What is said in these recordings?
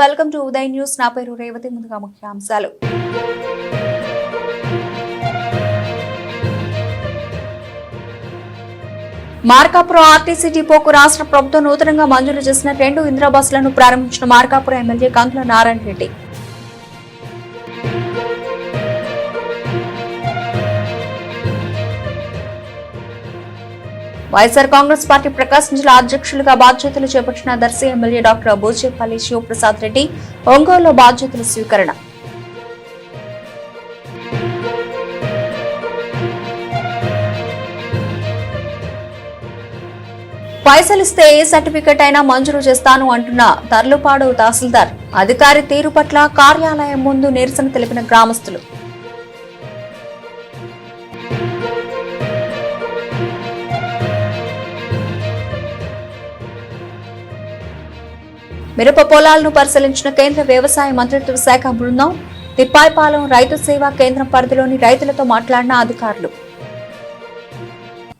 Welcome to Uday news. నా పేరు రేవతి. ముందుగా ముఖ్యాంశాలు. మార్కాపురం ఆర్టీసీ డిపోకు రాష్ట్ర ప్రభుత్వం నూతనంగా మంజూరు చేసిన రెండు ఇంద్రా బస్సులను ప్రారంభించిన మార్కాపురం ఎమ్మెల్యే కంకుల నారాయణ రెడ్డి. వైఎస్ఆర్ కాంగ్రెస్ పార్టీ ప్రకాశం జిల్లా అధ్యక్షులుగా బాధ్యతలు చేపట్టిన దర్శి ఎమ్మెల్యే డాక్టర్ బోచేపల్లి శివప్రసాద్ రెడ్డి ఒంగోలులో బాధ్యతల స్వీకరణ. పైసలిస్తే ఏ సర్టిఫికెట్ అయినా మంజూరు చేస్తాను అంటున్న తర్లుపాడు తహసీల్దార్. అధికారి తీరు పట్ల కార్యాలయం ముందు నిరసన తెలిపిన గ్రామస్తులు. మిరప పొలాలను పరిశీలించిన కేంద్ర వ్యవసాయ మంత్రిత్వ శాఖ బృందం తిప్పాయిపాలెం రైతు సేవా కేంద్రం పరిధిలోని రైతులతో మాట్లాడిన అధికారులు.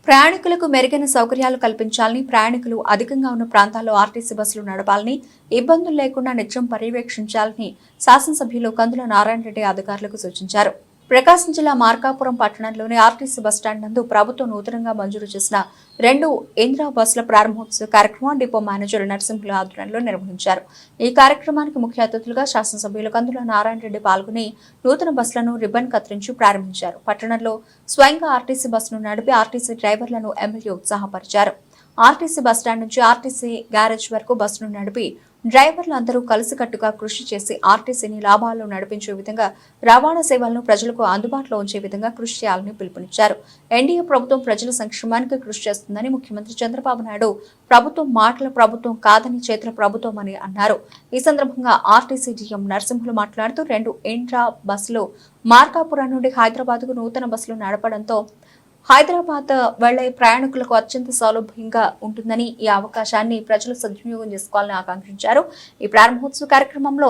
ప్రయాణికులకు మెరుగైన సౌకర్యాలు కల్పించాలని ప్రయాణికులు అధికంగా ఉన్న ప్రాంతాల్లో ఆర్టీసీ బస్సులు నడపాలని ఇబ్బందులు లేకుండా నిత్యం పర్యవేక్షించాలని శాసనసభ్యులు కందుల నారాయణ రెడ్డి అధికారులకు సూచించారు. ప్రకాశం జిల్లా మార్కాపురం పట్టణంలోని ఆర్టీసీ బస్టాండ్ నందు ప్రభుత్వం నూతనంగా మంజూరు చేసిన రెండు ఇందిరా బస్సుల ప్రారంభోత్సవ కార్యక్రమం డిపో మేనేజర్ నరసింహుల ఆధ్వర్యంలో నిర్వహించారు. ఈ కార్యక్రమానికి ముఖ్య అతిథులుగా శాసనసభ్యులు కందుల నారాయణ రెడ్డి పాల్గొని నూతన బస్సులను రిబ్బన్ కత్తిరించి ప్రారంభించారు. పట్టణంలో స్వయంగా ఆర్టీసీ బస్సును నడిపి ఆర్టీసీ డ్రైవర్లను ఎమ్మెల్యే ఉత్సాహపరిచారు. ఆర్టీసీ బస్టాండ్ నుంచి ఆర్టీసీ గ్యారేజ్ వరకు బస్సును నడిపి డ్రైవర్లు అందరూ కలిసికట్టుగా కృషి చేసి ఆర్టీసీని లాభాల్లో నడిపించే విధంగా రవాణా సేవలను ప్రజలకు అందుబాటులో ఉంచే విధంగా కృషి చేయాలని పిలుపునిచ్చారు. ఎన్డీఏ ప్రభుత్వం ప్రజల సంక్షేమానికి కృషి చేస్తుందని ముఖ్యమంత్రి చంద్రబాబు నాయుడు ప్రభుత్వం మాటల ప్రభుత్వం కాదని చేతుల ప్రభుత్వం అని అన్నారు. ఈ సందర్భంగా ఆర్టీసీ డీఎం నరసింహులు మాట్లాడుతూ రెండు ఇంట్రా బస్సులు మార్కాపురం నుండి హైదరాబాద్కు నూతన బస్సులు నడపడంతో హైదరాబాద్ వెళ్ళే ప్రయాణికులకు అత్యంత సౌలభ్యంగా ఉంటుందని ఈ అవకాశాన్ని ప్రజలు సద్వినియోగం చేసుకోవాలని ఆకాంక్షించారు. ఈ ప్రారంభోత్సవ కార్యక్రమంలో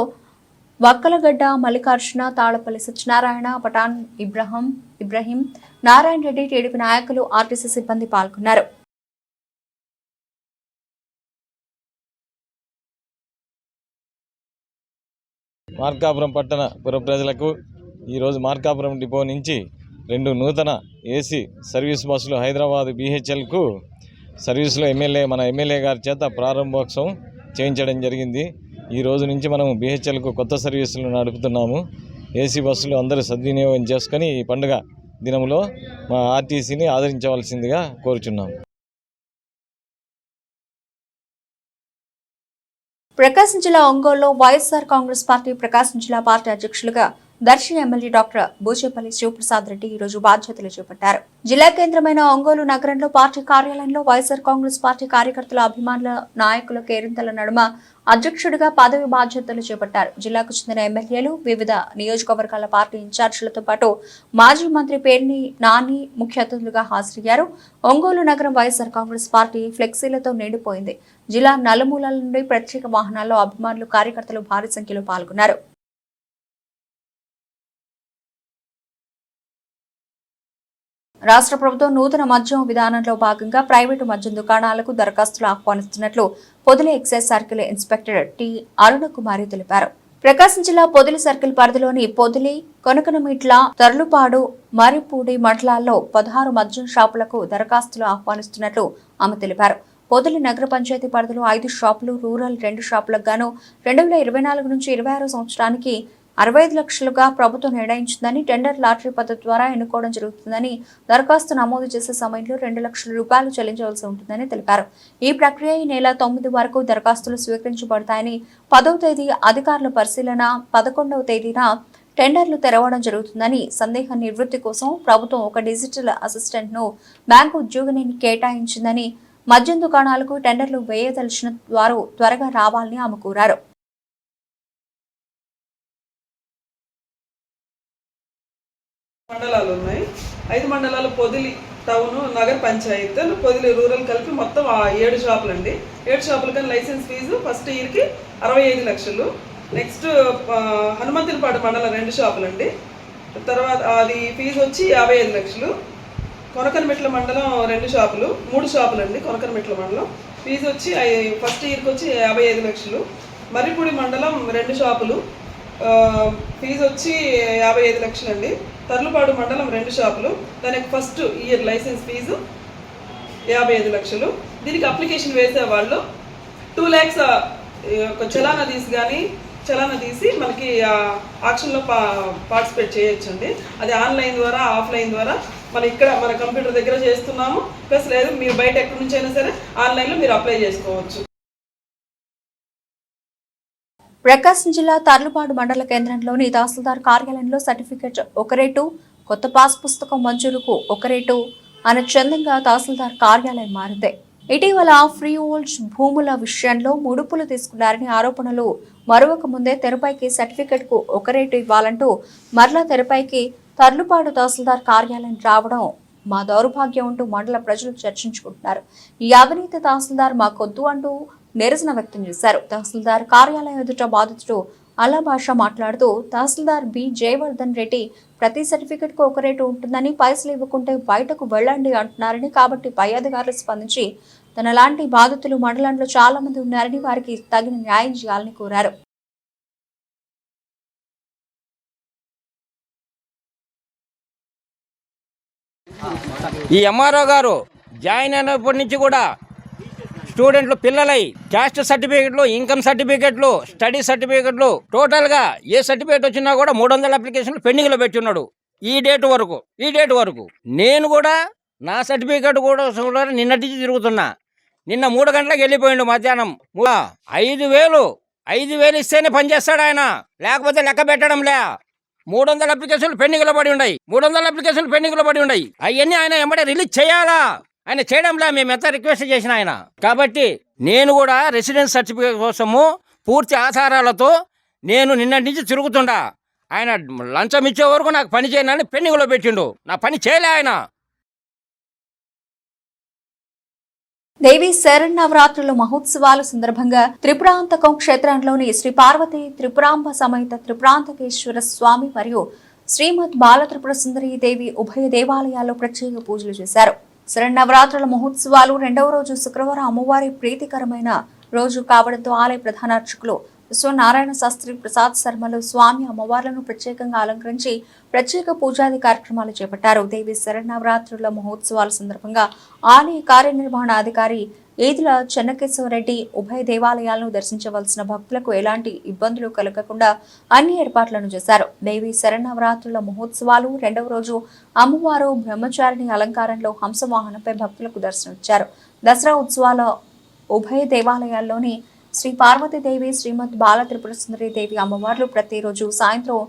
వక్కలగడ్డ మల్లికార్జున తాళపల్లి సత్యనారాయణ పఠాన్ ఇబ్రహం ఇబ్రహీం నారాయణ రెడ్డి టీడీపీ నాయకులు ఆర్టీసీ సిబ్బంది పాల్గొన్నారు. మార్కాపురం పట్టణ పుర ప్రజలకు ఈరోజు మార్కాపురం డిపో నుంచి రెండు నూతన ఏసీ సర్వీస్ బస్సులు హైదరాబాద్ బీహెచ్ఎల్కు సర్వీసులో ఎమ్మెల్యే మన ఎమ్మెల్యే గారి చేత ప్రారంభోత్సవం చేయించడం జరిగింది. ఈ రోజు నుంచి మనం బీహెచ్ఎల్కు కొత్త సర్వీసులు నడుపుతున్నాము. ఏసీ బస్సులు అందరూ సద్వినియోగం చేసుకొని ఈ పండుగ దినంలో మా ఆర్టీసీని ఆదరించవలసిందిగా కోరుచున్నాము. ప్రకాశం జిల్లా ఒంగోలులో వైఎస్ఆర్ కాంగ్రెస్ పార్టీ ప్రకాశం జిల్లా పార్టీ అధ్యక్షులుగా దర్శి ఎమ్మెల్యే డాక్టర్ బూచేపల్లి శివప్రసాద్ రెడ్డి ఈ రోజు బాధ్యతలు చేపట్టారు. జిల్లా కేంద్రమైన ఒంగోలు నగరంలో పార్టీ కార్యాలయంలో వైఎస్ఆర్ కాంగ్రెస్ పార్టీ కార్యకర్తల అభిమానుల నాయకుల కేరింతల నడుమ అధ్యక్షుడిగా పదవి బాధ్యతలు చేపట్టారు. జిల్లాకు చెందిన ఎమ్మెల్యేలు వివిధ నియోజకవర్గాల పార్టీ ఇన్ఛార్జీలతో పాటు మాజీ మంత్రి పేర్ని నాని ముఖ్య అతిథులుగా హాజరయ్యారు. ఒంగోలు నగరం వైఎస్ఆర్ కాంగ్రెస్ పార్టీ ఫ్లెక్సీలతో నిండిపోయింది. జిల్లా నలుమూలల నుండి ప్రత్యేక వాహనాల్లో అభిమానులు కార్యకర్తలు భారీ సంఖ్యలో పాల్గొన్నారు. రాష్ట్ర ప్రభుత్వం నూతన మద్యం విధానంలో భాగంగా ప్రైవేటు మద్యం దుకాణాలకు దరఖాస్తులు ఆహ్వానిస్తున్నట్లు Podili excise circle inspector T Arunakumari తెలిపారు. ప్రకాశం జిల్లా పొదిలి సర్కిల్ పరిధిలోని పొదిలి కొనకనమిట్ల తర్లుపాడు మరిపూడి మండలాల్లో పదహారు మద్యం షాపులకు దరఖాస్తులు ఆహ్వానిస్తున్నట్లు ఆమె తెలిపారు. పొదిలి నగర పంచాయతీ పరిధిలో ఐదు షాపులు రూరల్ రెండు షాపులకు గాను రెండు వేల ఇరవై నాలుగు నుంచి ఇరవై ఆరో సంవత్సరానికి అరవై ఐదు లక్షలుగా ప్రభుత్వం నిర్ణయించిందని టెండర్ లాటరీ పద్ధతి ద్వారా ఎన్నుకోవడం జరుగుతుందని దరఖాస్తు నమోదు చేసే సమయంలో రెండు లక్షల రూపాయలు చెల్లించవలసి ఉంటుందని తెలిపారు. ఈ ప్రక్రియ ఈ నెల తొమ్మిది వరకు దరఖాస్తులు స్వీకరించబడతాయని పదవ తేదీ అధికారుల పరిశీలన పదకొండవ తేదీన టెండర్లు తెరవడం జరుగుతుందని సందేహ నివృత్తి కోసం ప్రభుత్వం ఒక డిజిటల్ అసిస్టెంట్ను బ్యాంకు ఉద్యోగిని కేటాయించిందని మద్యం దుకాణాలకు టెండర్లు వేయదలిచిన వారు త్వరగా రావాలని ఆమె కోరారు. మండలాలు ఉన్నాయి. ఐదు మండలాలు పొదిలి టౌన్ నగర పంచాయత్ పొదిలి రూరల్ కలిపి మొత్తం ఏడు షాపులు అండి ఏడు షాపులు కానీ లైసెన్స్ ఫీజు ఫస్ట్ ఇయర్కి అరవై ఐదు లక్షలు. నెక్స్ట్ హనుమంతులపాడు మండలం రెండు షాపులు అండి తర్వాత అది ఫీజు వచ్చి యాభై ఐదు లక్షలు. కొనకనమెట్ల మండలం రెండు షాపులు మూడు షాపులు అండి కొనకనమెట్ల మండలం. ఫీజు వచ్చి ఫస్ట్ ఇయర్కి వచ్చి యాభై ఐదు లక్షలు. మర్రిపూడి మండలం రెండు షాపులు. ఫీజు వచ్చి యాభై ఐదు లక్షలు అండి తర్లుపాడు మండలం రెండు షాపులు. దానికి ఫస్ట్ ఇయర్ లైసెన్స్ ఫీజు యాభై ఐదు లక్షలు. దీనికి అప్లికేషన్ వేసే వాళ్ళు టూ ల్యాక్స్ ఒక చలానా తీసి కానీ చలానా తీసి మనకి ఆక్షన్లో పా పార్టిసిపేట్ చేయొచ్చండి. అది ఆన్లైన్ ద్వారా ఆఫ్లైన్ ద్వారా మన ఇక్కడ మన కంప్యూటర్ దగ్గర చేస్తున్నాము. ప్లస్ లేదు మీరు బయట ఎక్కడి నుంచి అయినా సరే ఆన్లైన్లో మీరు అప్లై చేసుకోవచ్చు. ప్రకాశం జిల్లా తర్లుపాడు మండల కేంద్రంలోని తహసీల్దార్ కార్యాలయంలో సర్టిఫికెట్ ఒక రేటు కొత్త పాస్ పుస్తకం మంజూరుకు ఒక రేటు అనే చందంగా తహసీల్దార్ కార్యాలయం మారింది. ఇటీవల ఫ్రీ హోల్డ్ భూముల విషయంలో ముడుపులు తీసుకున్నారని ఆరోపణలు మరొక ముందే తెరపైకి సర్టిఫికెట్కు ఒక రేటు ఇవ్వాలంటూ మరలా తెరపైకి తర్లుపాడు తహసీల్దార్ కార్యాలయం రావడం మా దౌర్భాగ్యం అంటూ మండల ప్రజలు చర్చించుకుంటున్నారు. ఈ అవినీతి తహసీల్దార్ మాకొద్దు అంటూ నిరసన వ్యక్తం చేశారు. తహసీల్దార్ కార్యాలయం ఎదుట బాధితుడు అల్లా భాష మాట్లాడుతూ తహసీల్దార్ బి. జయవర్ధన్ రెడ్డి ప్రతి సర్టిఫికెట్కు ఒక రేటు ఉంటుందని పైసలు ఇవ్వకుంటే బయటకు వెళ్ళండి అంటున్నారని కాబట్టి పై అధికారులు స్పందించి తన లాంటి బాధితులు మండలంలో చాలా మంది ఉన్నారని వారికి తగిన న్యాయం చేయాలని కోరారు. ఈ ఎంఆర్ఓ గారు జాయిన్ అయినప్పటి నుంచి కూడా స్టూడెంట్లు పిల్లలై క్యాస్ట్ సర్టిఫికెట్లు ఇన్కమ్ సర్టిఫికెట్లు స్టడీ సర్టిఫికెట్లు టోటల్గా ఏ సర్టిఫికేట్ వచ్చినా కూడా మూడు వందల అప్లికేషన్లు పెండింగ్లో పెట్టున్నాడు ఈ డేట్ వరకు ఈ డేట్ వరకు. నేను కూడా నా సర్టిఫికేట్ కూడా నిన్నటి తిరుగుతున్నా. నిన్న మూడు గంటలకు వెళ్ళిపోయిండు మధ్యాహ్నం. ఐదు వేలు ఐదు వేలు ఇస్తేనే పనిచేస్తాడు ఆయన. లేకపోతే లెక్క పెట్టడం లే. మూడు వందల అప్లికేషన్లు పెండింగ్లో పడి ఉన్నాయి మూడు వందల అప్లికేషన్లు పెండింగ్లో పడి ఉన్నాయి అవన్నీ ఆయన ఎమ్మడే రిలీజ్ చేయాలా? ఆయన చేయడంలా మేము ఎంత రిక్వెస్ట్ చేసిన ఆయన. కాబట్టి నేను కూడా రెసిడెన్స్ సర్టిఫికేట్ కోసము పూర్తి ఆధారాలతో నేను నిన్నటి నుంచి తిరుగుతుండా. ఆయన లంచం ఇచ్చే వరకు నాకు పని చేయనని పెండింగ్లో పెట్టిండు. నా పని చేయలే ఆయన. దేవి శరణవరాత్రుల మహోత్సవాల సందర్భంగా త్రిపురాంతకం క్షేత్రంలోని శ్రీ పార్వతి త్రిపురాంబ సమేత త్రిపురాంతకేశ్వర స్వామి మరియు శ్రీమద్ బాల త్రిపుర సుందరి దేవి ఉభయ దేవాలయాల్లో ప్రత్యేక పూజలు చేశారు. శరణవరాత్రుల మహోత్సవాలు రెండవ రోజు శుక్రవారం అమ్మవారి ప్రీతికరమైన రోజు కావడంతో ఆలయ ప్రధాన అర్చకులు విశ్వనారాయణ శాస్త్రి ప్రసాద్ శర్మలు స్వామి అమ్మవార్లను ప్రత్యేకంగా అలంకరించి ప్రత్యేక పూజాది కార్యక్రమాలు చేపట్టారు. దేవి శరణవరాత్రుల మహోత్సవాల సందర్భంగా ఆలయ కార్యనిర్వహణ అధికారి ఈదుల చెన్నకేశవరెడ్డి ఉభయ దేవాలయాలను దర్శించవలసిన భక్తులకు ఎలాంటి ఇబ్బందులు కలగకుండా అన్ని ఏర్పాట్లను చేశారు. దేవి శరణవరాత్రుల మహోత్సవాలు రెండవ రోజు అమ్మవారు బ్రహ్మచారిణి అలంకారంలో హంసవాహనంపై భక్తులకు దర్శనమిచ్చారు దసరా ఉత్సవాల ఉభయ దేవాలయాల్లోని శ్రీ పార్వతీదేవి శ్రీమద్ బాల త్రిపుర సుందరి దేవి అమ్మవార్లు ప్రతిరోజు సాయంత్రం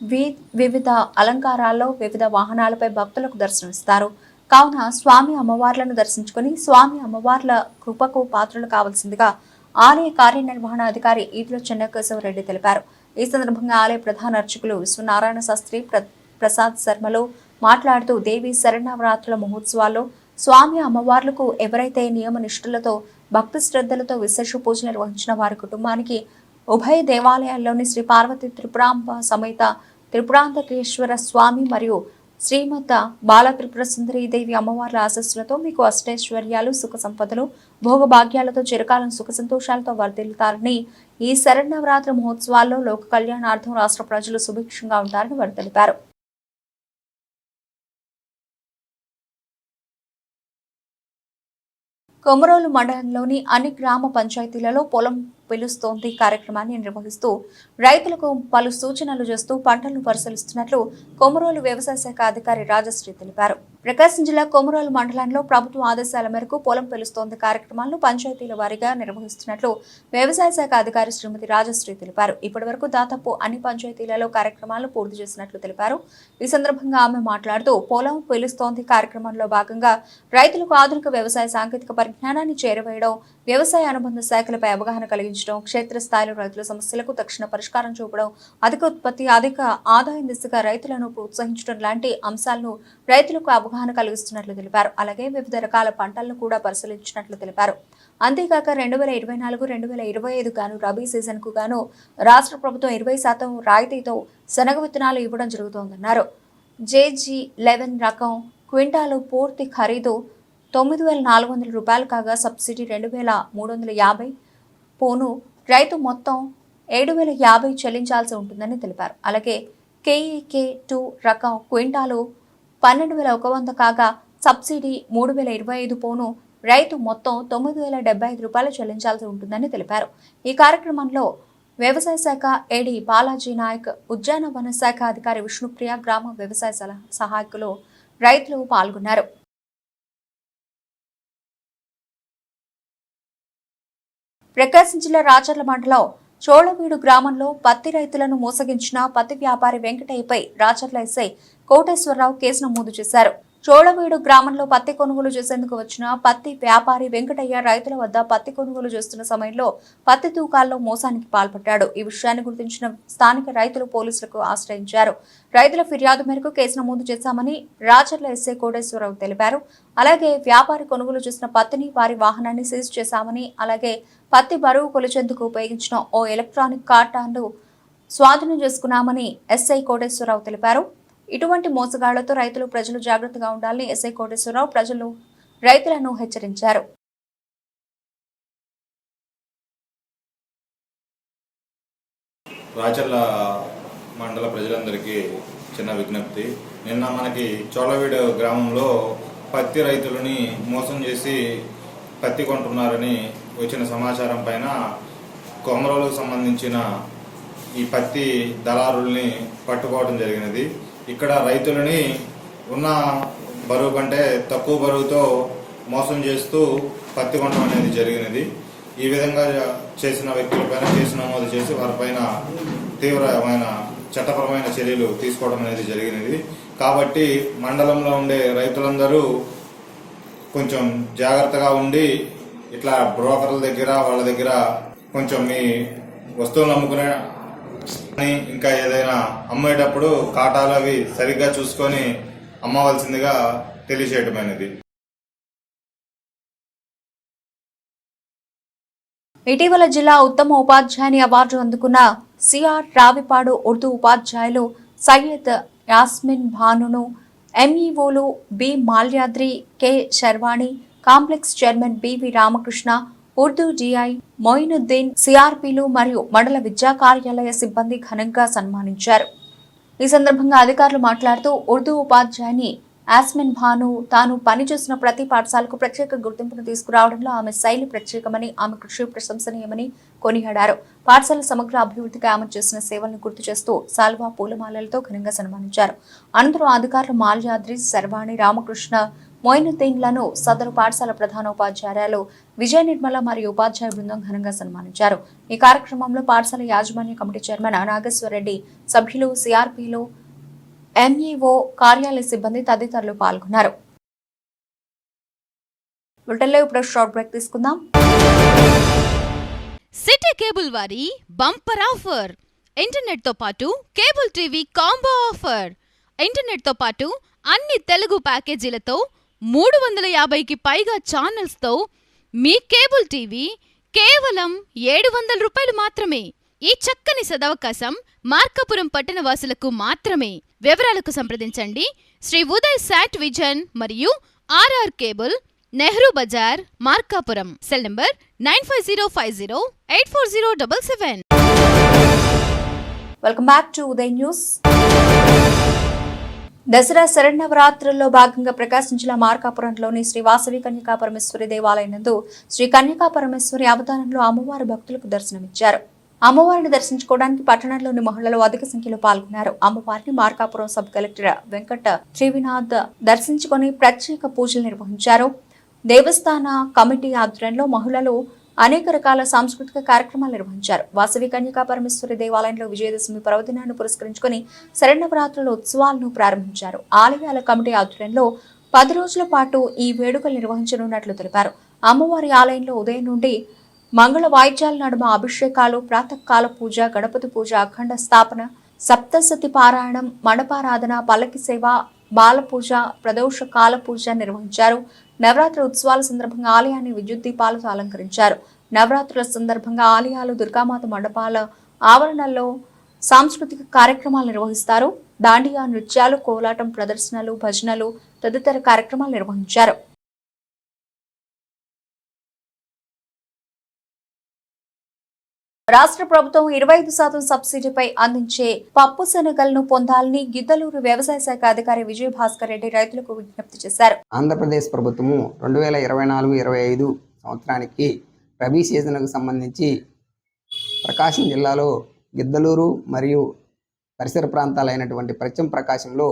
వి వివిధ అలంకారాల్లో వివిధ వాహనాలపై భక్తులకు దర్శనమిస్తారు. కావున స్వామి అమ్మవార్లను దర్శించుకుని స్వామి అమ్మవార్ల కృపకు పాత్రలు కావాల్సిందిగా ఆలయ కార్యనిర్వహణ అధికారి ఈదుల చెన్నకేశవరెడ్డి తెలిపారు. ఈ సందర్భంగా ఆలయ ప్రధాన అర్చకులు విశ్వనారాయణ శాస్త్రి ప్ర ప్రసాద్ శర్మలు మాట్లాడుతూ దేవి శరణవరాత్రుల మహోత్సవాల్లో స్వామి అమ్మవార్లకు ఎవరైతే నియమ నిష్ఠులతో భక్తి శ్రద్ధలతో విశేష పూజ నిర్వహించిన వారి కుటుంబానికి ఉభయ దేవాలయాల్లోని శ్రీ పార్వతి త్రిపురాంబ సమేత త్రిపురాంతకేశ్వర స్వామి మరియు శ్రీమత బాలత్రిపుర సుందరి దేవి అమ్మవార్ల ఆశస్సులతో మీకు అష్టైశ్వర్యాలు సుఖ సంపదలు భోగభాగ్యాలతో చిరకాలం సుఖ సంతోషాలతో వర్ధిల్లుతారని ఈ శరణవరాత్రి మహోత్సవాల్లో లోక కళ్యాణార్థం రాష్ట్ర ప్రజలు సుభిక్షంగా ఉంటారని వారు తెలిపారు. కొమరోలు మండలంలోని అన్ని గ్రామ పంచాయతీలలో పొలం పిలుస్తోంది. కార్యక్రమాన్ని నిర్వహిస్తూ రైతులకు పలు సూచనలు చేస్తూ పంటలను పరిశీలిస్తున్నట్లు కొమరోలు వ్యవసాయ శాఖ అధికారి రాజశ్రీ తెలిపారు. ప్రకాశం జిల్లా కొమరోలు మండలంలో ప్రభుత్వ ఆదేశాల మేరకు పొలం పిలుస్తోంది. కార్యక్రమాలను పంచాయతీల వారీగా నిర్వహిస్తున్నట్లు వ్యవసాయ శాఖ అధికారి శ్రీమతి రాజశ్రీ తెలిపారు. ఇప్పటివరకు దాదాపు అన్ని పంచాయతీలలో కార్యక్రమాలను పూర్తి చేసినట్లు తెలిపారు. ఈ సందర్భంగా ఆమె మాట్లాడుతూ పొలం పిలుస్తోంది. కార్యక్రమంలో భాగంగా రైతులకు ఆధునిక వ్యవసాయ సాంకేతిక పరిజ్ఞానాన్ని చేరవేయడం వ్యవసాయ అనుబంధ శాఖలపై అవగాహన కలిగించడం క్షేత్రస్థాయిలో రైతుల సమస్యలకు తక్షణ పరిష్కారం చూపడం అధిక ఉత్పత్తి అధిక ఆదాయం దిశగా రైతులను ప్రోత్సహించడం లాంటి అంశాలను రైతులకు అవగాహన కలిగిస్తున్నట్లు తెలిపారు. అలాగే వివిధ రకాల పంటలను కూడా పరిశీలించినట్లు తెలిపారు. అంతేకాక రెండు వేల ఇరవై నాలుగు రెండు వేల ఇరవై ఐదు గాను రబీ సీజన్కు గాను రాష్ట్ర ప్రభుత్వం ఇరవై శాతం రాయితీతో శనగ విత్తనాలు ఇవ్వడం జరుగుతోందన్నారు. జేజీ లెవెన్ రకం క్వింటాలు పూర్తి ఖరీదు తొమ్మిది వేల నాలుగు వందల రూపాయలు కాగా సబ్సిడీ రెండు వేల మూడు వందల యాభై పోను రైతు మొత్తం ఏడు వేల యాభై చెల్లించాల్సి ఉంటుందని తెలిపారు. అలాగే కేఈకే టూ రకం క్వింటాలు పన్నెండు వేల ఒక వంద కాగా సబ్సిడీ మూడు వేల ఇరవై ఐదు పోను రైతు మొత్తం తొమ్మిది వేల డెబ్బై ఐదు రూపాయలు చెల్లించాల్సి ఉంటుందని తెలిపారు. ఈ కార్యక్రమంలో వ్యవసాయ శాఖ ఏడి బాలాజీ నాయక్ ఉద్యానవన శాఖ అధికారి విష్ణుప్రియ గ్రామ వ్యవసాయ సలహా సహాయకులు రైతులు పాల్గొన్నారు. ప్రకాశం జిల్లా రాచర్ల మండలం చోళవీడు గ్రామంలో పత్తి రైతులను మోసగించిన పత్తి వ్యాపారి వెంకటయ్యపై రాచర్ల ఎస్ఐ కోటేశ్వరరావు కేసు నమోదు చేశారు. చోళవీడు గ్రామంలో పత్తి కొనుగోలు చేసేందుకు వచ్చిన పత్తి వ్యాపారి వెంకటయ్య రైతుల వద్ద పత్తి కొనుగోలు చేస్తున్న సమయంలో పత్తి తూకాల్లో మోసానికి పాల్పడ్డాడు. ఈ విషయాన్ని గుర్తించిన స్థానిక రైతులు పోలీసులకు ఆశ్రయించారు. రైతుల ఫిర్యాదు మేరకు కేసు నమోదు చేశామని రాచర్ల ఎస్ఐ కోటేశ్వరరావు తెలిపారు. అలాగే వ్యాపారి కొనుగోలు చేసిన పత్తిని వారి వాహనాన్ని సీజ్ చేశామని అలాగే పత్తి బరువు కొలిచేందుకు ఉపయోగించిన ఓ ఎలక్ట్రానిక్ కార్టాన్లు స్వాధీనం చేసుకున్నామని ఎస్ఐ కోటేశ్వరరావు తెలిపారు. ఇటువంటి మోసగాళ్ళతో రైతులు ప్రజలు జాగ్రత్తగా ఉండాలని ఎస్ఐ కోటేశ్వరరావు ప్రజలు రైతులను హెచ్చరించారు. రాచర్ల మండల ప్రజలందరికీ చిన్న విజ్ఞప్తి. నిన్న మనకి చోళవీడు గ్రామంలో పత్తి రైతులని మోసం చేసి పత్తి కొంటున్నారని వచ్చిన సమాచారం పైన కొమరలకు సంబంధించిన ఈ పత్తి దళారుల్ని పట్టుకోవడం జరిగినది. ఇక్కడ రైతులని ఉన్న బరువు కంటే తక్కువ బరువుతో మోసం చేస్తూ పత్తి కొనడం అనేది జరిగినది. ఈ విధంగా చేసిన వ్యక్తులపైన కేసు నమోదు చేసి వారిపైన తీవ్రమైన చట్టపరమైన చర్యలు తీసుకోవడం అనేది జరిగినది. కాబట్టి మండలంలో ఉండే రైతులందరూ కొంచెం జాగ్రత్తగా ఉండి ఇట్లా బ్రోకర్ల దగ్గర వాళ్ళ దగ్గర కొంచెం మీ వస్తువులు అమ్ముకునే ఇంకా ఏదైనా అమ్మేటప్పుడు కాటాలు అవి సరిగ్గా చూసుకొని అమ్మవలసిందిగా తెలియచేయటమైనది. ఇటీవల జిల్లా ఉత్తమ ఉపాధ్యాయుని అవార్డు అందుకున్న సిఆర్ రావిపాడు ఉర్దూ ఉపాధ్యాయులు సయ్యద్ యాస్మిన్ భానును ఎంఈఓలు B Malyadri K Sharvani complex chairman BV Ramakrishna Urdu DI Moinuddin సిఆర్పీలు మరియు మండల విద్యా కార్యాలయ సిబ్బంది ఘనంగా సన్మానించారు. ఈ సందర్భంగా అధికారులు మాట్లాడుతూ ఉర్దూ ఉపాధ్యాయుని యాస్మిన్ భాను తాను పనిచేసిన ప్రతి పాఠశాలకు ప్రత్యేక గుర్తింపును తీసుకురావడంలో ఆమె శైలి ప్రత్యేకమని ఆమె కృషి ప్రశంసనీయమని కొనియాడారు. పాఠశాల సమగ్ర అభివృద్ధికి ఆమె చేసిన సేవలను గుర్తు చేస్తూ సాల్వా పూలమాలలతో ఘనంగా సన్మానించారు. అనంతరం అధికారులు మాల్యాద్రి శర్వాణి రామకృష్ణ మొయినుద్దీన్లను సదరు పాఠశాల ప్రధానోపాధ్యాయులు విజయ నిర్మల మరియు ఉపాధ్యాయ బృందం ఘనంగా సన్మానించారు. ఈ కార్యక్రమంలో పాఠశాల యాజమాన్య కమిటీ చైర్మన్ నాగేశ్వరరెడ్డి సభ్యులు సిఆర్పీలు ఎంఈఓ కార్యాలయ సిబ్బంది తదితరులు పాల్గొన్నారు. బులెటిన్లో ఇప్పుడు షార్ట్ బ్రేక్ తీసుకుందాం. సిటీ కేబుల్ వారి బంపర్ ఆఫర్. ఇంటర్నెట్తో పాటు కేబుల్ టీవీ కాంబో ఆఫర్. ఇంటర్నెట్తో పాటు అన్ని తెలుగు ప్యాకేజీలతో మూడు వందల యాభైకి పైగా ఛానల్స్తో మీ కేబుల్ టీవీ కేవలం ఏడు వందల రూపాయలు మాత్రమే. ఈ చక్కని సదవకాశం మార్కాపురం పట్టణ వాసులకు మాత్రమే. వివరాలకు సంప్రదించండి. శ్రీ ఉదయ్ శాట్ విజన్ మరియు RR cable Nehru Bazar Markapuram. Cell number nine five zero five zero eight four zero double seven. Welcome back to Uday news Dasara శరణవరాత్రుల్లో భాగంగా ప్రకాశం జిల్లా మార్కాపురంలోని శ్రీ వాసవి కన్యకా పరమేశ్వరి దేవాలయం నందు శ్రీ కన్యకా పరమేశ్వరి అవతారంలో అమ్మవారి భక్తులకు దర్శనమిచ్చారు. అమ్మవారిని దర్శించుకోవడానికి పట్టణంలోని మహిళలు అధిక సంఖ్యలో పాల్గొన్నారు. అమ్మవారిని మార్కాపురం సబ్ కలెక్టర్ వెంకట శ్రీవినాథ్ దర్శించుకొని ప్రత్యేక పూజలు నిర్వహించారు. దేవస్థాన కమిటీ ఆధ్వర్యంలో మహిళలు అనేక రకాల సాంస్కృతిక కార్యక్రమాలు నిర్వహించారు. వాసవి కన్యకా పరమేశ్వరి దేవాలయంలో విజయదశమి పర్వదినాన్ని పురస్కరించుకొని శరణవరాత్రుల ఉత్సవాలను ప్రారంభించారు. ఆలయాల కమిటీ ఆధ్వర్యంలో పది రోజుల పాటు ఈ వేడుకలు నిర్వహించనున్నట్లు తెలిపారు. అమ్మవారి ఆలయంలో ఉదయం నుండి మంగళ వాయిద్యాల నడుమ అభిషేకాలు ప్రాతకాల పూజ గణపతి పూజ అఖండ స్థాపన సప్తసతి పారాయణం మండపారాధన పల్లకి సేవ బాలపూజ ప్రదోష కాల పూజ నిర్వహించారు. నవరాత్రి ఉత్సవాల సందర్భంగా ఆలయాన్ని విద్యుత్ దీపాలతో అలంకరించారు. నవరాత్రుల సందర్భంగా ఆలయాలు దుర్గామాత మండపాల ఆవరణలో సాంస్కృతిక కార్యక్రమాలు నిర్వహిస్తారు. దాండియా నృత్యాలు కోలాటం ప్రదర్శనలు భజనలు తదితర కార్యక్రమాలు నిర్వహించారు. రాష్ట్ర ప్రభుత్వం ఇరవై ఐదు శాతం సబ్సిడీపై అందించే పప్పు శనగలను పొందాలని గిద్దలూరు వ్యవసాయ శాఖ అధికారి విజయ భాస్కర్ రెడ్డి రైతులకు విజ్ఞప్తి చేశారు. ఆంధ్రప్రదేశ్ ప్రభుత్వము రెండు వేల ఇరవై నాలుగు ఇరవై ఐదు సంవత్సరానికి రబీ సీజన్కు సంబంధించి ప్రకాశం జిల్లాలో గిద్దలూరు మరియు పరిసర ప్రాంతాలైనటువంటి ప్రత్యం ప్రకాశంలో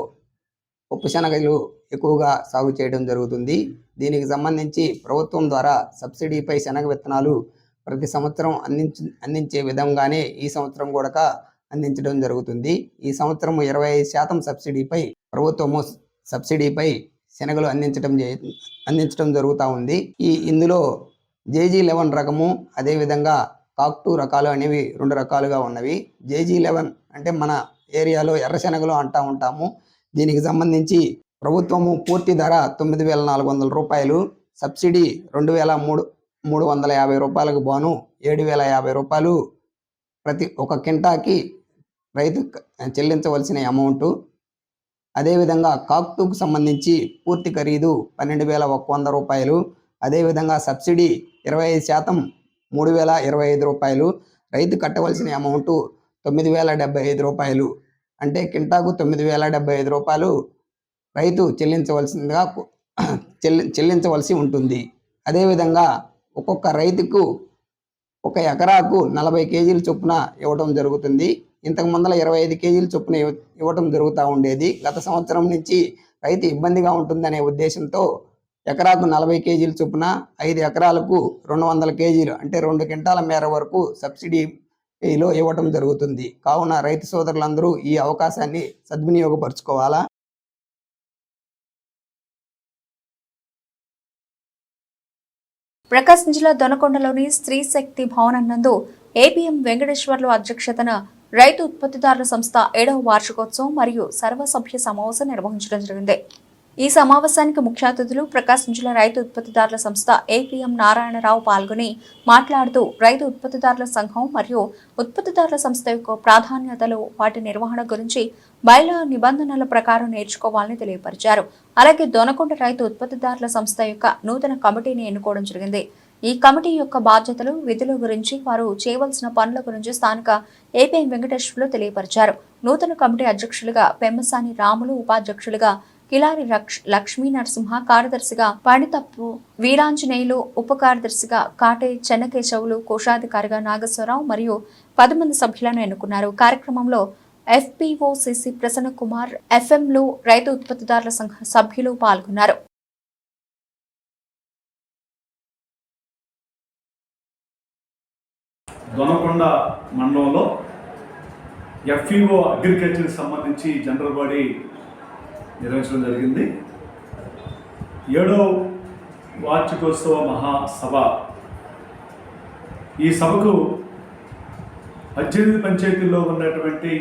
పప్పు శనగలు ఎక్కువగా సాగు చేయడం జరుగుతుంది. దీనికి సంబంధించి ప్రభుత్వం ద్వారా సబ్సిడీపై శనగ విత్తనాలు ప్రతి సంవత్సరం అందించ అందించే విధంగానే ఈ సంవత్సరం కూడా అందించడం జరుగుతుంది. ఈ సంవత్సరం ఇరవై ఐదు శాతం సబ్సిడీపై ప్రభుత్వము సబ్సిడీపై శనగలు అందించడం జ అందించడం జరుగుతూ ఉంది. ఈ ఇందులో జేజీ లెవెన్ రకము అదేవిధంగా కాక్ టూ రకాలు అనేవి రెండు రకాలుగా ఉన్నవి. జేజీ లెవెన్ అంటే మన ఏరియాలో ఎర్ర శనగలు అంటా ఉంటాము. దీనికి సంబంధించి ప్రభుత్వము పూర్తి ధర తొమ్మిది వేల నాలుగు వందల రూపాయలు సబ్సిడీ రెండు వేల మూడు మూడు వందల యాభై రూపాయలకు బాను ఏడు వేల యాభై రూపాయలు ప్రతి ఒక కింటాకి రైతు చెల్లించవలసిన అమౌంటు. అదేవిధంగా కాక్టూకు సంబంధించి పూర్తి ఖరీదు పన్నెండు వేల ఒక వంద రూపాయలు. అదేవిధంగా సబ్సిడీ ఇరవై ఐదు శాతం మూడు వేల ఇరవై ఐదు రూపాయలు. రైతు కట్టవలసిన అమౌంట్ తొమ్మిది వేల డెబ్బై ఐదు రూపాయలు. అంటే కింటాకు తొమ్మిది వేల డెబ్బై ఐదు రూపాయలు రైతు చెల్లించవలసిందిగా చెల్లి చెల్లించవలసి ఉంటుంది. అదేవిధంగా ఒక్కొక్క రైతుకు ఒక ఎకరాకు నలభై కేజీల చొప్పున ఇవ్వడం జరుగుతుంది. ఇంతకు ముందల ఇరవై ఐదు కేజీల చొప్పున ఇవ్వటం జరుగుతూ ఉండేది. గత సంవత్సరం నుంచి రైతు ఇబ్బందిగా ఉంటుందనే ఉద్దేశంతో ఎకరాకు నలభై కేజీల చొప్పున ఐదు ఎకరాలకు రెండు వందల కేజీలు అంటే రెండు క్వింటాల మేర వరకు సబ్సిడీలో ఇవ్వటం జరుగుతుంది. కావున రైతు సోదరులందరూ ఈ అవకాశాన్ని సద్వినియోగపరచుకోవాలా? ప్రకాశం జిల్లా దొనకొండలోని స్త్రీ శక్తి భవనం నందు ఏపీఎం వెంకటేశ్వర్లు అధ్యక్షతన రైతు ఉత్పత్తిదారుల సంస్థ ఏడవ వార్షికోత్సవం మరియు సర్వసభ్య సమావేశం నిర్వహించడం జరిగింది. ఈ సమావేశానికి ముఖ్య అతిథులు ప్రకాశం జిల్లా రైతు ఉత్పత్తిదారుల సంస్థ ఏపీఎం నారాయణరావు పాల్గొని మాట్లాడుతూ రైతు ఉత్పత్తిదారుల సంఘం మరియు ఉత్పత్తిదారుల సంస్థ యొక్క ప్రాధాన్యతలు వాటి నిర్వహణ గురించి బయలు నిబంధనల ప్రకారం నేర్చుకోవాలని తెలియపరిచారు. అలాగే దొనకొండ రైతు ఉత్పత్తిదారుల సంస్థ యొక్క నూతన కమిటీని ఎన్నుకోవడం జరిగింది. ఈ కమిటీ యొక్క బాధ్యతలు విధుల గురించి వారు చేయవలసిన పనుల గురించి స్థానిక ఏపీఎం వెంకటేశ్వర్లు తెలియపరిచారు. నూతన కమిటీ అధ్యక్షులుగా పెమ్మసాని రాములు ఉపాధ్యక్షులుగా కిలారి లక్ష్- లక్ష్మీ నరసింహ కార్యదర్శిగా పణితప్పు వీరాంజనేయులు ఉప కార్యదర్శిగా కాటే చెన్నకేశవులు కోశాధికారిగా నాగేశ్వరరావు మరియు పది మంది సభ్యులను ఎన్నుకున్నారు. కార్యక్రమంలో ఎఫ్పిఓసిసి ప్రసన్న కుమార్ ఎఫ్ఎంలు రైతు ఉత్పత్తిదారుల సంఘ సభ్యులు పాల్గొన్నారు. దొనకొండ మండలంలో ఎఫ్ఈఓ అగ్రికల్చర్కి సంబంధించి జనరల్ బాడీ నిర్వహించడం జరిగింది. ఏడో వార్షికోత్సవ మహాసభ. ఈ సభకు పద్దెనిమిది పంచాయతీల్లో ఉన్నటువంటి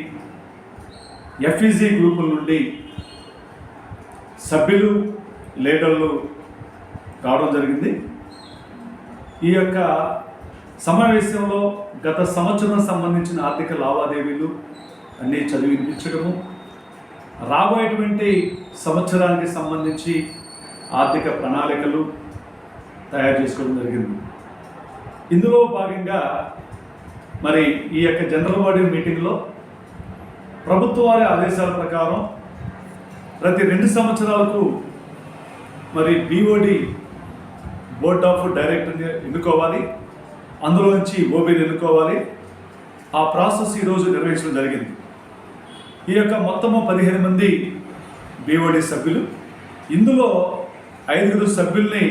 ఎఫ్ఈజీ గ్రూపుల నుండి సభ్యులు లీడర్లు రావడం జరిగింది. ఈ యొక్క సమావేశంలో గత సంవత్సరం సంబంధించిన ఆర్థిక లావాదేవీలు అన్నీ చదివి వినిపించడము రాబోయేటువంటి సంవత్సరానికి సంబంధించి ఆర్థిక ప్రణాళికలు తయారు చేసుకోవడం జరిగింది. ఇందులో భాగంగా మరి ఈ యొక్క జనరల్ బాడీ మీటింగ్లో ప్రభుత్వ వారి ఆదేశాల ప్రకారం ప్రతి రెండు సంవత్సరాలకు మరి బీఓడి బోర్డ్ ఆఫ్ డైరెక్టర్ని ఎన్నుకోవాలి. అందులో నుంచి ఓబీని ఎన్నుకోవాలి. ఆ ప్రాసెస్ ఈరోజు నిర్వహించడం జరిగింది. ఈ యొక్క మొత్తము పదిహేను మంది బీఓడి సభ్యులు. ఇందులో ఐదుగురు సభ్యుల్ని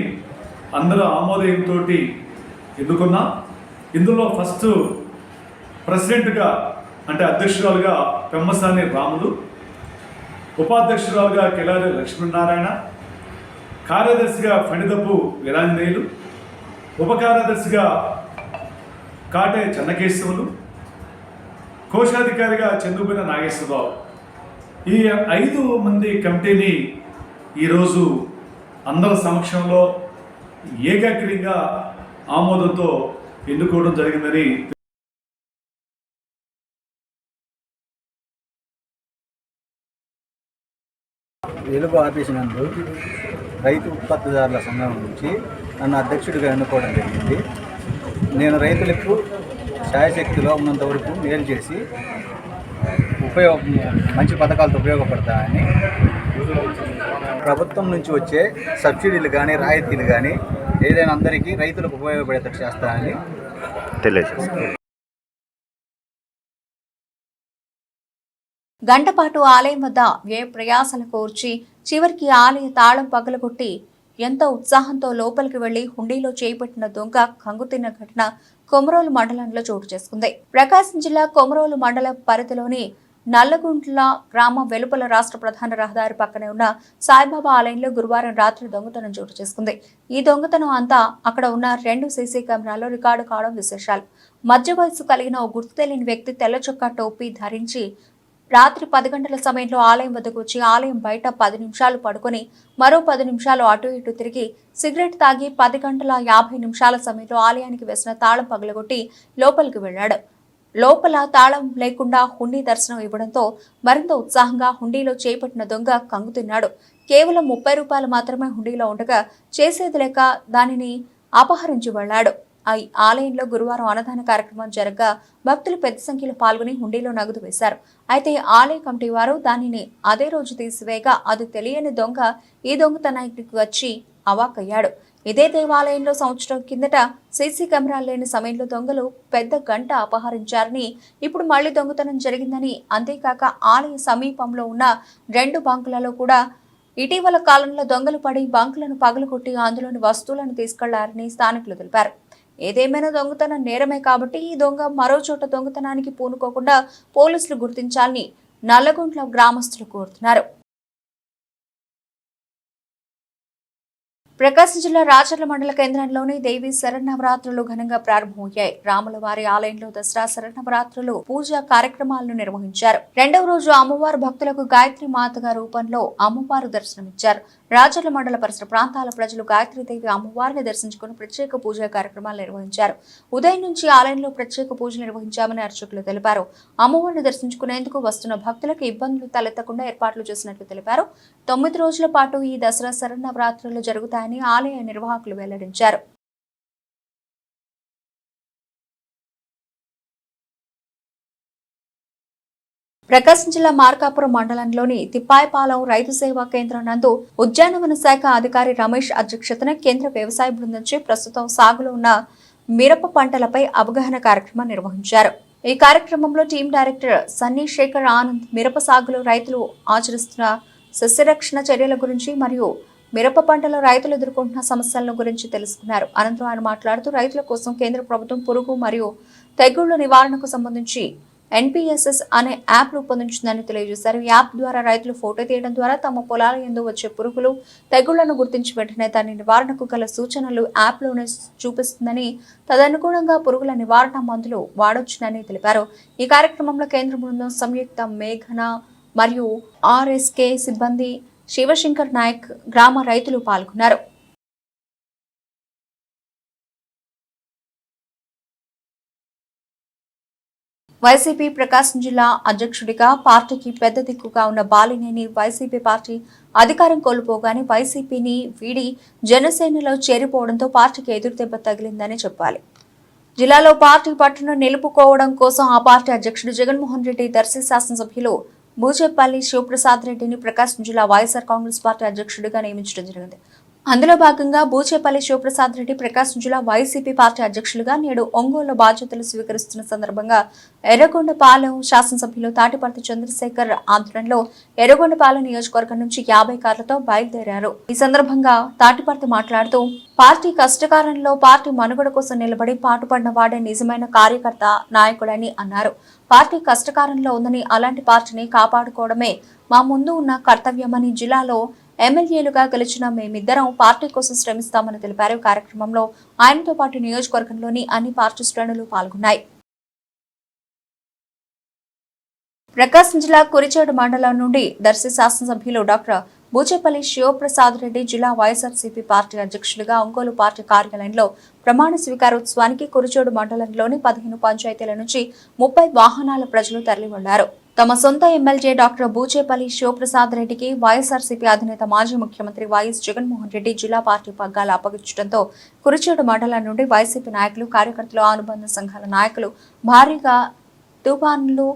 అందరూ ఆమోదయంతో ఎన్నుకున్నాం ఇందులో ఫస్ట్ ప్రెసిడెంట్గా అంటే అధ్యక్షురాలుగా పెమ్మసాని రాములు ఉపాధ్యక్షురాలుగా కిలారి లక్ష్మీనారాయణ కార్యదర్శిగా ఫణిదప్పు వీరాంజనేయులు ఉప కార్యదర్శిగా కాటే చెన్నకేశవులు కోశాధికారిగా చంద్రబోయిన నాగేశ్వరరావు. ఈ ఐదు మంది కమిటీని ఈరోజు అందరి సమక్షంలో ఏకాగ్రంగా ఆమోదంతో ఎన్నుకోవడం జరిగిందని వెలుగు ఆఫీస్ నందు రైతు ఉత్పత్తిదారుల సంఘం నుంచి నన్ను అధ్యక్షుడిగా ఎన్నుకోవడం జరిగింది. నేను రైతులకు శాయశక్తిలో ఉన్నంత వరకు మేలు చేసి ఉపయోగ మంచి పథకాలతో ఉపయోగపడతాయని ప్రభుత్వం నుంచి వచ్చే సబ్సిడీలు కానీ రాయితీలు కానీ ఏదైనా అందరికీ రైతులకు ఉపయోగపడేటట్టు చేస్తానని తెలియజేస్తాను గంటపాటు ఆలయం వద్ద వ్యయ ప్రయాసలు కోర్చి చివరికి ఆలయ తాళం పగలగొట్టి ఎంతో ఉత్సాహంతో లోపలికి వెళ్ళి హుండీలో చేపట్టిన దొంగ కంగుతిన్న ఘటన కొమరోలు మండలంలో చోటు చేసుకుంది. ప్రకాశం జిల్లా కొమరోలు మండల పరిధిలోని నల్లగుంట్ల గ్రామ వెలుపల రాష్ట్ర ప్రధాన రహదారి పక్కనే ఉన్న సాయిబాబా ఆలయంలో గురువారం రాత్రి దొంగతనం చోటు చేసుకుంది. ఈ దొంగతనం అంతా అక్కడ ఉన్న రెండు సీసీ కెమెరాల్లో రికార్డు కావడం విశేషాలు. మధ్య వయసు కలిగిన ఓ గుర్తు తెలియని వ్యక్తి తెల్ల చొక్కా టోపీ ధరించి రాత్రి పది గంటల సమయంలో ఆలయం వద్దకు వచ్చి ఆలయం బయట పది నిమిషాలు పడుకొని మరో పది నిమిషాలు అటు ఇటు తిరిగి సిగరెట్ తాగి పది గంటల యాభై నిమిషాల సమయంలో ఆలయానికి వేసిన తాళం పగలగొట్టి లోపలికి వెళ్ళాడు. లోపల తాళం లేకుండా హుండీ దర్శనం ఇవ్వడంతో మరింత ఉత్సాహంగా హుండీలో చేపట్టిన దొంగ కంగుతిన్నాడు కేవలం ముప్పై రూపాయలు మాత్రమే హుండీలో ఉండగా చేసేది లేక దానిని అపహరించి వెళ్ళాడు ఆలయంలో గురువారం అన్నదాన కార్యక్రమం జరగగా భక్తులు పెద్ద సంఖ్యలో పాల్గొని హుండీలో నగదు వేశారు. అయితే ఆలయ కమిటీ వారు దానిని అదే రోజు తీసివేయగా అది తెలియని దొంగ ఈ దొంగతనానికి వచ్చి అవాక్కయ్యాడు. ఇదే దేవాలయంలో సంవత్సరం కిందట సీసీ కెమెరాలు లేని సమయంలో దొంగలు పెద్ద గంట అపహరించారని ఇప్పుడు మళ్ళీ దొంగతనం జరిగిందని అంతేకాక ఆలయ సమీపంలో ఉన్న రెండు బంకులలో కూడా ఇటీవల కాలంలో దొంగలు పడి బంకులను పగలగొట్టి అందులోని వస్తువులను తీసుకెళ్ళారని స్థానికులు తెలిపారు. ఏదేమైనా దొంగతనం నేరమే కాబట్టి ఈ దొంగ మరో చోట దొంగతనానికి పూనుకోకుండా పోలీసులు గుర్తించాలని నల్లగుంట్ల గ్రామస్తులు కోరుతున్నారు. ప్రకాశం జిల్లా రాచర్ల మండల కేంద్రంలోని దేవి శరణవరాత్రులు ఘనంగా ప్రారంభమయ్యాయి. రాముల వారి ఆలయంలో దసరా శరణవరాత్రులు పూజా కార్యక్రమాలను నిర్వహించారు. రెండవ రోజు అమ్మవారు భక్తులకు గాయత్రి మాతగా రూపంలో అమ్మవారు దర్శనమిచ్చారు. రాజర్ల మండల పరిసర ప్రాంతాల ప్రజలు గాయత్రీదేవి అమ్మవారిని దర్శించుకుని ప్రత్యేక పూజా కార్యక్రమాలు నిర్వహించారు. ఉదయం నుంచి ఆలయంలో ప్రత్యేక పూజలు నిర్వహించామని అర్చకులు తెలిపారు. అమ్మవారిని దర్శించుకునేందుకు వస్తున్న భక్తులకు ఇబ్బందులు తలెత్తకుండా ఏర్పాట్లు చేసినట్లు తెలిపారు. తొమ్మిది రోజుల పాటు ఈ దసరా శరన్నవరాత్రులు జరుగుతాయని ఆలయ నిర్వాహకులు వెల్లడించారు. ప్రకాశం జిల్లా మార్కాపురం మండలంలోని తిప్పాయపాలెం రైతు సేవా కేంద్రం నందు ఉద్యానవన శాఖ అధికారి రమేష్ అధ్యక్షతన కేంద్ర వ్యవసాయ బృందంచే ప్రస్తుతం సాగులో ఉన్న మిరప పంటలపై అవగాహన కార్యక్రమం నిర్వహించారు. ఈ కార్యక్రమంలో టీం డైరెక్టర్ సన్నీ శేఖర్ ఆనంద్ మిరప సాగులో రైతులు ఆచరిస్తున్న సస్యరక్షణ చర్యల గురించి మరియు మిరప పంటలో రైతులు ఎదుర్కొంటున్న సమస్యల గురించి తెలుసుకున్నారు. అనంతరం ఆయన మాట్లాడుతూ రైతుల కోసం కేంద్ర ప్రభుత్వం పురుగు మరియు తెగుళ్ళ నివారణకు సంబంధించి ఎన్పిఎస్ఎస్ అనే యాప్ రూపొందించిందని తెలియజేశారు. ఈ యాప్ ద్వారా రైతులు ఫోటో తీయడం ద్వారా తమ పొలాల ఎందు వచ్చే పురుగులు తెగుళ్ళను గుర్తించి వెంటనే దాని నివారణకు గల సూచనలు యాప్లోనే చూపిస్తుందని తదనుగుణంగా పురుగుల నివారణ మందులు వాడొచ్చునని తెలిపారు. ఈ కార్యక్రమంలో కేంద్ర బృందం సంయుక్త మేఘన మరియు ఆర్ఎస్కే సిబ్బంది శివశంకర్ నాయక్ గ్రామ రైతులు పాల్గొన్నారు. వైసీపీ ప్రకాశం జిల్లా అధ్యక్షుడిగా పార్టీకి పెద్ద దిక్కుగా ఉన్న బాలినేని వైసీపీ పార్టీ అధికారం కోల్పోగానే వైసీపీని వీడి జనసేనలో చేరిపోవడంతో పార్టీకి ఎదురుదెబ్బ తగిలిందని చెప్పాలి. జిల్లాలో పార్టీ పట్టును నిలుపుకోవడం కోసం ఆ పార్టీ అధ్యక్షుడు జగన్మోహన్ రెడ్డి దర్శి శాసనసభ్యులు బూచేపల్లి శివప్రసాద్ రెడ్డిని ప్రకాశం జిల్లా వైఎస్ఆర్ కాంగ్రెస్ పార్టీ అధ్యక్షుడిగా నియమించడం జరిగింది. అందులో భాగంగా బూచేపల్లి శివప్రసాద్ రెడ్డి ప్రకాశం జిల్లా వైసీపీ పార్టీ అధ్యక్షులుగా నేడు ఒంగోలు బాధ్యతలు స్వీకరిస్తున్న సందర్భంగా ఎర్రగొండపాలెం శాసనసభ్యులు తాటిపర్తి చంద్రశేఖర్ ఆధ్వర్యంలో ఎర్రగొండపాలెం నియోజకవర్గం నుంచి యాభై కార్లతో బయలుదేరారు. ఈ సందర్భంగా తాటిపర్తి మాట్లాడుతూ పార్టీ కష్టకాలంలో పార్టీ మనుగడ కోసం నిలబడి పాటుపడిన వాడే నిజమైన కార్యకర్త నాయకుడని అన్నారు. పార్టీ కష్టకాలంలో ఉందని అలాంటి పార్టీని కాపాడుకోవడమే మా ముందు ఉన్న కర్తవ్యమని జిల్లాలో ఎమ్మెల్యేలుగా గెలిచిన మేమిద్దరం పార్టీ కోసం శ్రమిస్తామని తెలిపారు. కార్యక్రమంలో ఆయనతో పాటు నియోజకవర్గంలోని అన్ని పార్టీ శ్రేణులు పాల్గొన్నాయి. ప్రకాశం జిల్లా కురిచేడు మండలం నుండి దర్శి శాసనసభ్యులు డాక్టర్ బూచేపల్లి శివప్రసాద్ రెడ్డి జిల్లా వైఎస్ఆర్సీపీ పార్టీ అధ్యక్షుడిగా ఒంగోలు పార్టీ కార్యాలయంలో ప్రమాణ స్వీకారోత్సవానికి కురిచేడు మండలంలోని పదిహేను పంచాయతీల నుంచి ముప్పై వాహనాల ప్రజలు తరలివెళ్ళారు. తమ సొంత ఎమ్మెల్యే డాక్టర్ బూచేపల్లి శివప్రసాద్ రెడ్డికి వైఎస్ఆర్సీపీ అధినేత మాజీ ముఖ్యమంత్రి వైఎస్ జగన్మోహన్ రెడ్డి జిల్లా పార్టీ పగ్గాలు అప్పగించడంతో కురిచేడు మండలం నుండి వైసీపీ నాయకులు కార్యకర్తలు అనుబంధ సంఘాల నాయకులు భారీగా తుఫాన్లు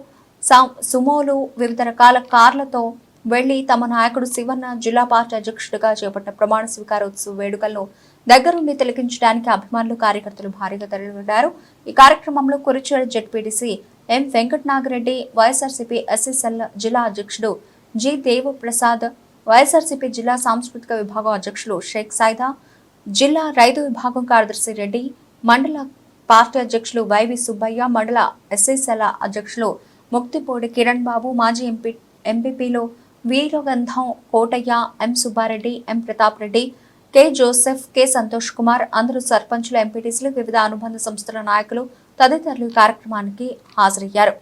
సుమోలు వివిధ రకాల కార్లతో వెళ్ళి తమ నాయకుడు శివన్న జిల్లా పార్టీ అధ్యక్షుడిగా చేపట్టిన ప్రమాణ స్వీకారోత్సవ వేడుకలను దగ్గరుండి తిలకించడానికి అభిమానులు కార్యకర్తలు భారీగా తరలివెళ్ళారు. ఈ కార్యక్రమంలో Kurichedu ZPTC M Venkata Naga Reddy YSRCP SSL జిల్లా అధ్యక్షుడు జి దేవప్రసాద్ వైఎస్ఆర్సీపీ జిల్లా సాంస్కృతిక విభాగం అధ్యక్షులు షేక్ సైదా జిల్లా రైతు విభాగం కార్యదర్శి రెడ్డి మండల పార్టీ అధ్యక్షులు వైవి సుబ్బయ్య మండల ఎస్ఎస్ఎల్ అధ్యక్షులు ముక్తిపూడి కిరణ్ బాబు మాజీ ఎంపీ ఎంపీపీలు Veeragandham Kotaiah M Subba Reddy M Pratap Reddy K Joseph K Santosh Kumar అందరూ సర్పంచులు ఎంపీటీసీలు వివిధ అనుబంధ సంస్థల నాయకులు తదితరులు కార్యక్రమానికి హాజరయ్యారు.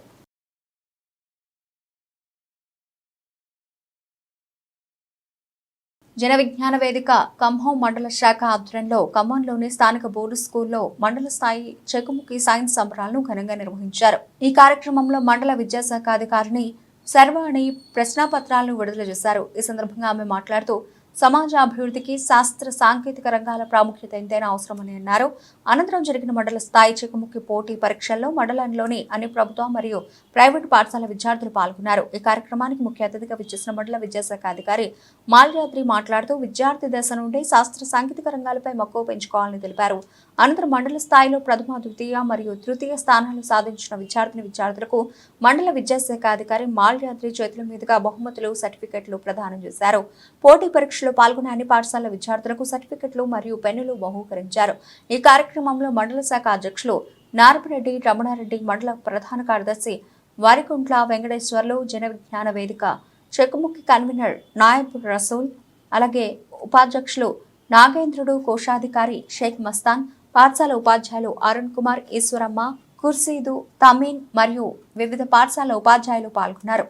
జన విజ్ఞాన వేదిక ఖమ్మం మండల శాఖ ఆధ్వర్యంలో ఖమ్మంలోని స్థానిక బోర్డు స్కూల్లో మండల స్థాయి చెకుముకి సైన్స్ సంబరాలను ఘనంగా నిర్వహించారు. ఈ కార్యక్రమంలో మండల విద్యాశాఖ అధికారిని శర్వాణి ప్రశ్నాపత్రాలను విడుదల చేశారు. ఈ సందర్భంగా ఆమె మాట్లాడుతూ సమాజ అభివృద్ధికి శాస్త్ర సాంకేతిక రంగాల ప్రాముఖ్యత ఎంతైనా అవసరమని అన్నారు. అనంతరం జరిగిన మండల స్థాయి చెకుముకి పోటీ పరీక్షల్లో మండలంలోని అన్ని ప్రభుత్వ మరియు ప్రైవేటు పాఠశాల విద్యార్థులు పాల్గొన్నారు. ఈ కార్యక్రమానికి ముఖ్య అతిథిగా విచ్చేసిన మండల విద్యాశాఖ అధికారి మాల్యాద్రి మాట్లాడుతూ విద్యార్థి దశ నుండి శాస్త్ర సాంకేతిక రంగాలపై మక్కువ పెంచుకోవాలని తెలిపారు. అనంతరం మండల స్థాయిలో ప్రథమ ద్వితీయ మరియు తృతీయ స్థానాలు సాధించిన విద్యార్థిని విద్యార్థులకు మండల విద్యాశాఖ అధికారి మాల్యాద్రి చేతుల మీదుగా బహుమతులు సర్టిఫికెట్లు ప్రదానం చేశారు. పోటీ పరీక్షలో పాల్గొనే అన్ని పాఠశాల విద్యార్థులకు సర్టిఫికెట్లు మరియు పెన్నులు బహూకరించారు. ఈ కార్యక్రమంలో మండల శాఖ అధ్యక్షులు నారపరెడ్డి రమణారెడ్డి మండల ప్రధాన కార్యదర్శి వారికుంట్ల వెంకటేశ్వర్లు జన విజ్ఞాన వేదిక చెక్కుముఖి కన్వీనర్ నాయబ్ రసూల్ అలాగే ఉపాధ్యక్షులు నాగేంద్రుడు కోశాధికారి షేక్ మస్తాన్ పాఠశాల ఉపాధ్యాయులు అరుణ్ కుమార్ ఈశ్వరమ్మ కుర్సీదు తమీన్ మరియు వివిధ పాఠశాల ఉపాధ్యాయులు పాల్గొన్నారు.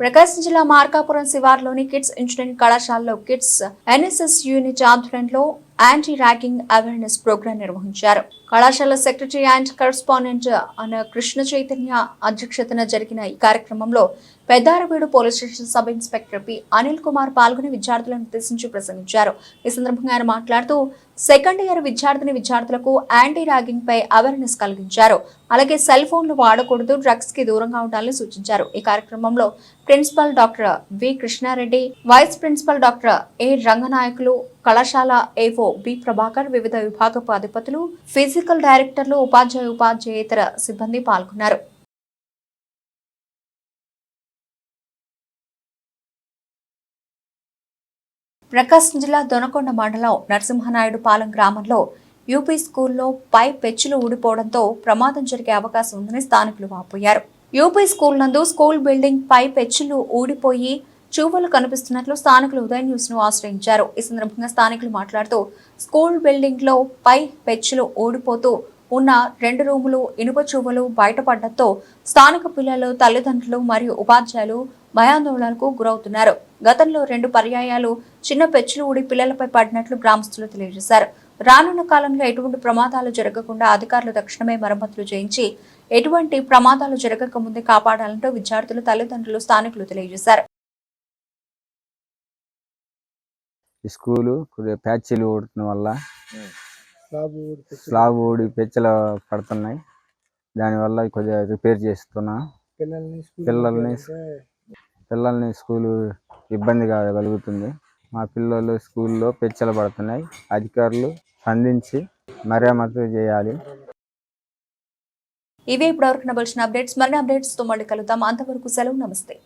ప్రకాశం జిల్లా మార్కాపురం శివార్లోని కిడ్స్ ఇంజనీరింగ్ కళాశాలలో కిడ్స్ ఎన్ఎస్ఎస్ యూనిట్ ఆధ్వర్యంలో యాంటీ ర్యాగింగ్ అవేర్నెస్ ప్రోగ్రాం నిర్వహించారు. కళాశాల సెక్రటరీ అండ్ కరస్పాండెంట్ అన్న కృష్ణ చైతన్య అధ్యక్షతన జరిగిన ఈ కార్యక్రమంలో Peddaraveedu police station sub inspector P. Anil Kumar పాల్గొని విద్యార్థులను ఉద్దేశించి ప్రసంగించారు. ఈ సందర్భంగా ఆయన మాట్లాడుతూ సెకండ్ ఇయర్ విద్యార్థిని విద్యార్థులకు యాంటీ ర్యాగింగ్ పై అవేర్నెస్ కలిగించారు. అలాగే సెల్ ఫోన్లు వాడకూడదు డ్రగ్స్కి దూరంగా ఉండాలని సూచించారు. ఈ కార్యక్రమంలో principal doctor V. Krishna Reddy vice principal doctor A. Ranganayakulu కళాశాల ఏవో బి. ప్రభాకర్ వివిధ విభాగపు అధిపతులు ఫిజికల్ డైరెక్టర్లు ఉపాధ్యాయ ఉపాధ్యాయేతర సిబ్బంది పాల్గొన్నారు. ప్రకాశం జిల్లా దొనకొండ మండలం నరసింహనాయుడు పాలెం గ్రామంలో యూపీ స్కూల్లో పై పెచ్చులు ఊడిపోవడంతో ప్రమాదం జరిగే అవకాశం ఉందని స్థానికులు వాపోయారు. యూపీ స్కూల్ నందు స్కూల్ బిల్డింగ్ పై పెచ్చులు ఊడిపోయి చూవలు కనిపిస్తున్నట్లు స్థానికులు ఉదయ న్యూస్ను ఆశ్రయించారు. ఈ సందర్భంగా స్థానికులు మాట్లాడుతూ స్కూల్ బిల్డింగ్లో పై పెచ్చులు ఊడిపోతూ ఉన్న రెండు రూములు ఇనుప చూవలు బయటపడడంతో స్థానిక పిల్లలు తల్లిదండ్రులు మరియు ఉపాధ్యాయులు భయాందోళనకు గురవుతున్నారు. గతంలో రెండు పర్యాయాలు చిన్న పెచ్చులు ఊడి పిల్లలపై పడినట్లు గ్రామస్తులు తెలియజేశారు. రానున్న కాలంలో ఎటువంటి ప్రమాదాలు జరగకుండా అధికారులు తక్షణమే మరమ్మతులు చేయించి ఎటువంటి ప్రమాదాలు జరగక ముందే కాపాడాలంటూ విద్యార్థులు తల్లిదండ్రులు స్థానికులు తెలియజేశారు. స్కూలు కొద్దిగా ప్యాచీలు ఊడటం వల్ల స్లాబ్ ఊడి పెచ్చలు. పడుతున్నాయి. దానివల్ల కొద్దిగా రిపేర్ చేస్తున్నా. పిల్లల్ని పిల్లల్ని స్కూలు ఇబ్బంది కలుగుతుంది. మా పిల్లలు స్కూల్లో పెచ్చలు పడుతున్నాయి. అధికారులు స్పందించి మరమ్మతు చేయాలి. ఇవే ఇప్పటివరకు నవలసిన అప్డేట్స్. మరిన్ని అప్డేట్స్తో మళ్ళీ కలుద్దాం. అంతవరకు సెలవు. నమస్తే.